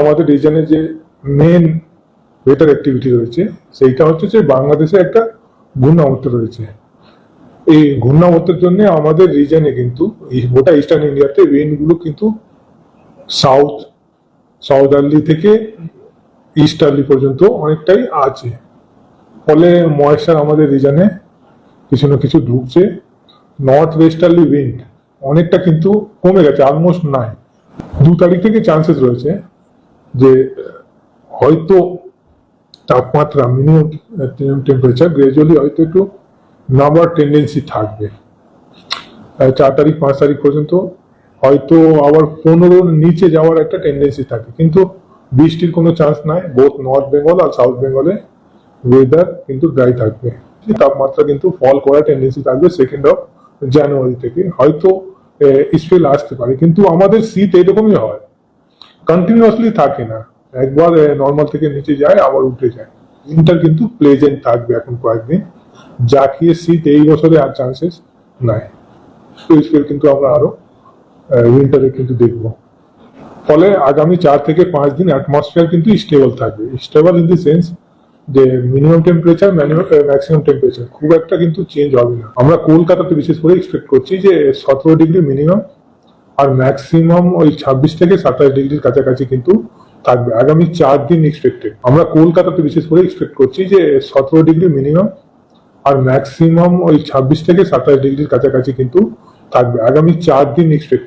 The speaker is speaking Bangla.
আমাদের রিজনে যে মেন ওয়েটার অ্যাক্টিভিটি রয়েছে, সেইটা হচ্ছে যে বাংলাদেশে একটা ঘূর্ণাবর্ত রয়েছে। এই ঘূর্ণাবর্তের জন্য আমাদের রিজনে কিন্তু গোটা ইস্টার্ন ইন্ডিয়াতে উইন্ডগুলো কিন্তু সাউথ সাউদার্লি থেকে ইস্টার্লি পর্যন্ত অনেকটাই আছে। ফলে ময়েশ্চার আমাদের রিজনে কিছু না কিছু ঢুকছে। নর্থ ওয়েস্টার্লি উইন্ড অনেকটা কিন্তু কমে গেছে অলমোস্ট নাই। দু তারিখ থেকে চান্সেস রয়েছে। যে, হয়তো তাপমাত্রা মিনিমাম টেম্পারেচার গ্রাজুয়ালি হয়তো একটু নামার টেন্ডেন্সি থাকবে। চার তারিখ, পাঁচ তারিখ পর্যন্ত হয়তো আবার পনেরোর নিচে যাওয়ার একটা টেন্ডেন্সি থাকে। কিন্তু বৃষ্টির কোনো চান্স নাই বোথ নর্থ বেঙ্গল আর সাউথ বেঙ্গলে ওয়েদার কিন্তু ড্রাই থাকবে। তাপমাত্রা কিন্তু ফল করার টেন্ডেন্সি থাকবে সেকেন্ড অফ জানুয়ারি থেকে। হয়তো স্পেল আসতে পারে, কিন্তু আমাদের শীত এরকমই হয়। কন্টিনিউয়াসলি থাকে না। একবার নর্মাল থেকে নিচে যায়, আবার উঠে যায়। উইন্টার কিন্তু প্লেজেন্ট থাকবে এখন কয়েকদিন। যা খেয়ে শীত এই বছরে আর চান্সেস নাই। তো কিন্তু আমরা আরও উইন্টারে কিন্তু দেখব। ফলে আগামী চার থেকে পাঁচ দিন অ্যাটমসফিয়ার কিন্তু স্টেবল থাকবে। স্টেবল ইন দি সেন্স যে মিনিমাম টেম্পারেচার ম্যাক্সিমাম টেম্পারেচার খুব একটা কিন্তু চেঞ্জ হবে না। আমরা কলকাতাতে বিশেষ করে এক্সপেক্ট করছি যে সতেরো ডিগ্রি মিনিমাম আর ম্যাক্সিমাম ওই ছাব্বিশ থেকে সাতাশ ডিগ্রির কাছাকাছি কিন্তু থাকবে। আগামী চার দিন এক্সপেক্টেড আমরা কলকাতাতে বিশেষ করে এক্সপেক্ট করছি যে সতেরো ডিগ্রি মিনিমাম আর ম্যাক্সিমাম ওই ছাব্বিশ থেকে সাতাশ ডিগ্রির কাছাকাছি কিন্তু থাকবে। আগামী চার দিন এক্সপেক্টেড